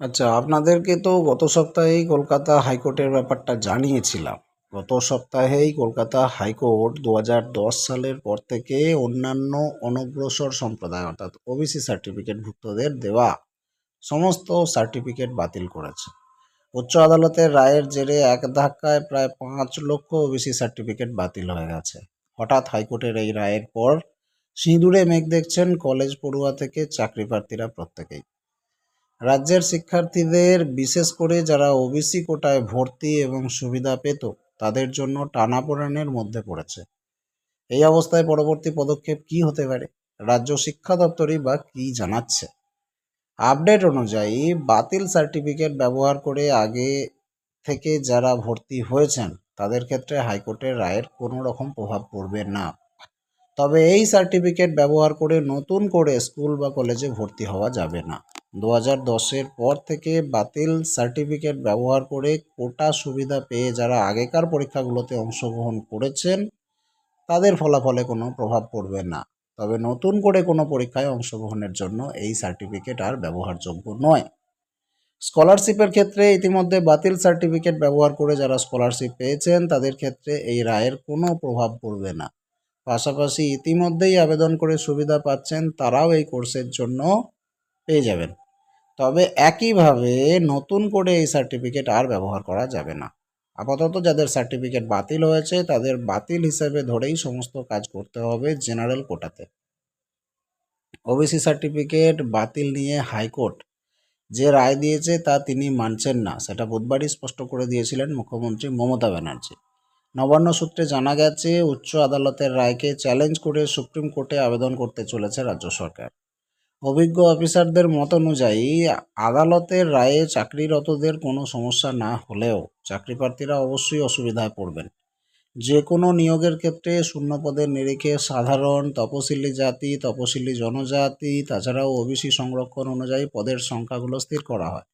আচ্ছা আপনাদেরকে তো গত সপ্তাহেই কলকাতা হাইকোর্টের ব্যাপারটা জানিয়েছিলাম। গত সপ্তাহেই কলকাতা হাইকোর্ট দু সালের পর থেকে অন্যান্য অনগ্রসর সম্প্রদায়, অর্থাৎ ওবিসি সার্টিফিকেটভুক্তদের দেওয়া সমস্ত সার্টিফিকেট বাতিল করেছে। উচ্চ আদালতের রায়ের জেরে এক ধাক্কায় প্রায় পাঁচ লক্ষ ওবিসি সার্টিফিকেট বাতিল হয়ে গেছে। হঠাৎ হাইকোর্টের এই রায়ের পর সিঁদুরে মেঘ দেখছেন কলেজ পড়ুয়া থেকে চাকরি প্রার্থীরা প্রত্যেকেই। রাজ্যের শিক্ষার্থীদের, বিশেষ করে যারা ওবিসি কোটায় ভর্তি এবং সুবিধা পেত, তাদের জন্য টানাপোড়েনের মধ্যে পড়েছে। এই অবস্থায় পরবর্তী পদক্ষেপ কি হতে পারে? রাজ্য শিক্ষা দপ্তরই বা কি জানাচ্ছে? আপডেট অনুযায়ী বাতিল সার্টিফিকেট ব্যবহার করে আগে থেকে যারা ভর্তি হয়েছেন, তাদের ক্ষেত্রে হাইকোর্টের রায়ের কোনো রকম প্রভাব পড়বে না। তবে এই সার্টিফিকেট ব্যবহার করে নতুন করে স্কুল বা কলেজে ভর্তি হওয়া যাবে না। দু হাজার দশের পর থেকে বাতিল সার্টিফিকেট ব্যবহার করে কোটা সুবিধা পেয়ে যারা আগেকার পরীক্ষাগুলোতে অংশগ্রহণ করেছেন, তাদের ফলাফলে কোনো প্রভাব পড়বে না। তবে নতুন করে কোনো পরীক্ষায় অংশগ্রহণের জন্য এই সার্টিফিকেট আর ব্যবহারযোগ্য নয়। স্কলারশিপের ক্ষেত্রে ইতিমধ্যে বাতিল সার্টিফিকেট ব্যবহার করে যারা স্কলারশিপ পেয়েছেন, তাদের ক্ষেত্রে এই রায়ের কোনো প্রভাব পড়বে না। পাশাপাশি ইতিমধ্যেই আবেদন করে সুবিধা পাচ্ছেন, তারাও এই কোর্সের জন্য পেয়ে যাবেন। তবে একইভাবে নতুন করে এই সার্টিফিকেট আর ব্যবহার করা যাবে না। আপাতত যাদের সার্টিফিকেট বাতিল হয়েছে, তাদের বাতিল হিসেবে ধরেই সমস্ত কাজ করতে হবে জেনারেল কোটাতে। ওবিসি সার্টিফিকেট বাতিল নিয়ে হাইকোর্ট যে রায় দিয়েছে, তা তিনি মানছেন না। সেটা বুধবারই স্পষ্ট করে দিয়েছিলেন মুখ্যমন্ত্রী মমতা ব্যানার্জি। নবান্ন সূত্রে জানা গেছে, উচ্চ আদালতের রায়কে চ্যালেঞ্জ করে সুপ্রিম কোর্টে আবেদন করতে চলেছে রাজ্য সরকার। অভিজ্ঞ অফিসারদের মত অনুযায়ী, আদালতের রায়ে চাকরিরতদের কোনো সমস্যা না হলেও চাকরি প্রার্থীরা অবশ্যই অসুবিধায় পড়বেন। যে কোনো নিয়োগের ক্ষেত্রে শূন্য পদের নিরিখে সাধারণ, তপশিলি জাতি, তপশিলি জনজাতি, তাছাড়াও ওবিসি সংরক্ষণ অনুযায়ী পদের সংখ্যাগুলো স্থির করা হয়।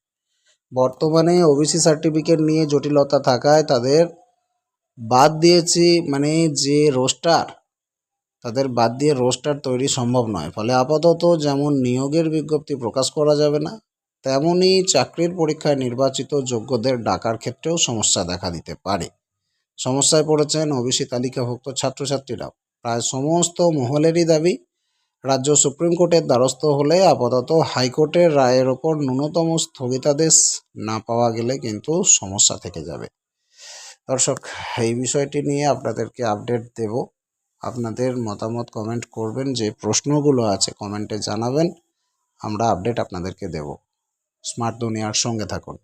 বর্তমানে ওবিসি সার্টিফিকেট নিয়ে জটিলতা থাকায় তাদের বাদ দিয়েছি মানে যে রোস্টার তাদের বাদ দিয়ে রোস্টার তৈরি সম্ভব নয়। ফলে আপাতত যেমন নিয়োগের বিজ্ঞপ্তি প্রকাশ করা যাবে না, তেমনি চাকরির পরীক্ষায় নির্বাচিত যোগ্যদের ডাকার ক্ষেত্রেও সমস্যা দেখা দিতে পারে। সমস্যায় পড়েছেন ওবিসি তালিকাভুক্ত ছাত্রছাত্রীরাও। প্রায় সমস্ত মহলেরই দাবি, রাজ্য সুপ্রিম কোর্টের দ্বারস্থ হলে আপাতত হাইকোর্টের রায়ের ওপর ন্যূনতম স্থগিতাদেশ না পাওয়া গেলে কিন্তু সমস্যা থেকে যাবে। দর্শক, এই বিষয়টি নিয়ে আপনাদেরকে আপডেট দেব। আপনাদের মতামত কমেন্ট করবেন, যে প্রশ্নগুলো আছে কমেন্টে জানাবেন, আমরা আপডেট আপনাদেরকে দেব। স্মার্ট দুনিয়ার সঙ্গে থাকুন।